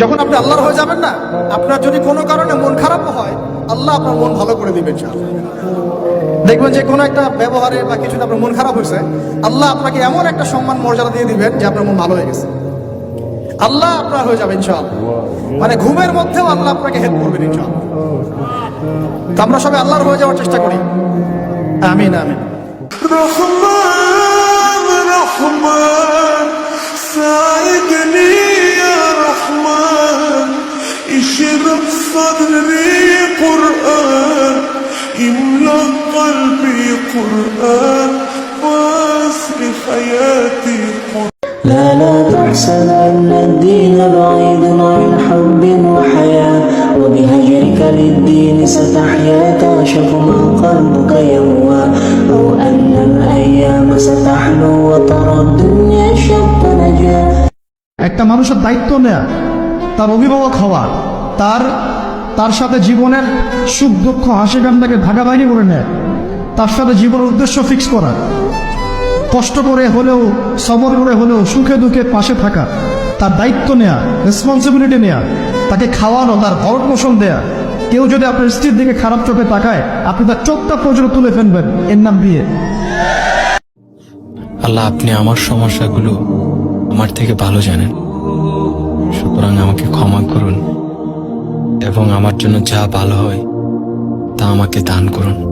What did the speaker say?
যখন আপনি আল্লাহর হয়ে যাবেন না, আপনার যদি কোনো কারণে মন খারাপও হয়, আল্লাহ আপনার মন ভালো করে দিবেন। দেখবেন যে কোনো একটা ব্যবহারে বা কিছুতে আপনার মন খারাপ হয়েছে, আল্লাহ আপনাকে এমন একটা সম্মান, মর্যাদা দিয়ে দিবেন যে আপনার মন ভালো হয়ে গেছে। আল্লাহ আপনার হয়ে যাবে, ইনশাআল্লাহ। মানে ঘুমের মধ্যেও আল্লাহ আপনাকে হেল্প করবেন, ইনশাআল্লাহ। তো আমরা সবাই আল্লাহর হয়ে যাওয়ার চেষ্টা করি। আমিন আমিন। اشرح صدري قرآن املأ قلبي قرآن واسر حياتي قرآن لا لا تحسن أن الدين بعيد عن حب وحياة وبهجرك للدين ستحيا تعشق ما قلبك يهوى أو أن الأيام ستحلو وترى الدنيا شط نجاة একটা মানুষের দায়িত্ব নেয়া তার অভিভাবক হওয়া তার তার সাথে জীবনের সুখ, দুঃখ, হাসি কান্নাকে ভাগাভাগি করে নেয়। তার সাথে জীবনের উদ্দেশ্য ফিক্স করা। কষ্ট করে হলেও, সবর করে হলেও, সুখে দুঃখে পাশে থাকা। তার দায়িত্ব নেয়া রেসপন্সিবিলিটি নেয়া। তাকে খাওয়ানো, তার ভরণ পোষণ দেয়া। কেউ যদি আপনার স্ত্রীর দিকে খারাপ চোখে তাকায়, আপনি তার চোখটা পর্যন্ত তুলে ফেলবেন। এর নাম বিয়ে। আল্লাহ, আপনি আমার সমস্যাগুলো আমার থেকে ভালো জানেন। সুতরাং আমাকে ক্ষমা করুন। এবং আমার জন্য যা ভালো হয় তা আমাকে দান করুন।